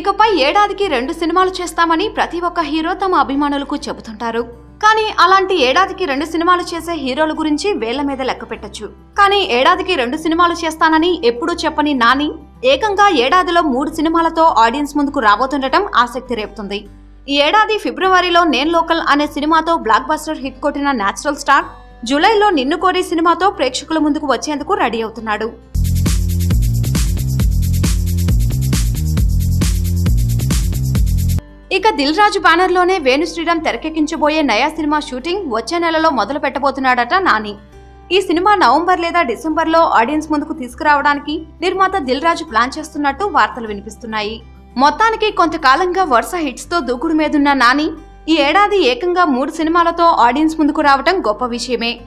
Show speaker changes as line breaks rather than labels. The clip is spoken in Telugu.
ఇకపై ఏడాదికి రెండు సినిమాలు చేస్తామని ప్రతి ఒక్క హీరో తమ అభిమానులకు చెబుతుంటారు. కానీ అలాంటి ఏడాదికి రెండు సినిమాలు చేసే హీరోల గురించి వేళ్ళ మీద లెక్క పెట్టచ్చు. కానీ ఏడాదికి రెండు సినిమాలు చేస్తానని ఎప్పుడూ చెప్పని నాని ఏకంగా ఏడాదిలో మూడు సినిమాలతో ఆడియన్స్ ముందుకు రాబోతుండటం ఆసక్తి రేపుతుంది. ఈ ఏడాది ఫిబ్రవరిలో నేను లోకల్ అనే సినిమాతో బ్లాక్ బస్టర్ హిట్ కొట్టిన నేచురల్ స్టార్ జూలైలో నిన్ను కోరి సినిమాతో ప్రేక్షకుల ముందుకు వచ్చేందుకు రెడీ అవుతున్నాడు. ఇక దిల్ రాజు బ్యానర్లోనే వేణు శ్రీరామ్ తెరకెక్కించబోయే నయా సినిమా షూటింగ్ వచ్చే నెలలో మొదలు పెట్టబోతున్నాడట నాని. ఈ సినిమా నవంబర్ లేదా డిసెంబర్లో ఆడియన్స్ ముందుకు తీసుకురావడానికి నిర్మాత దిల్ రాజు ప్లాన్ చేస్తున్నట్టు వార్తలు వినిపిస్తున్నాయి. మొత్తానికి కొంతకాలంగా వరుస హిట్స్తో దూకుడు మీదున్న నాని ఈ ఏడాది ఏకంగా మూడు సినిమాలతో ఆడియన్స్ ముందుకు రావటం గొప్ప విషయమే.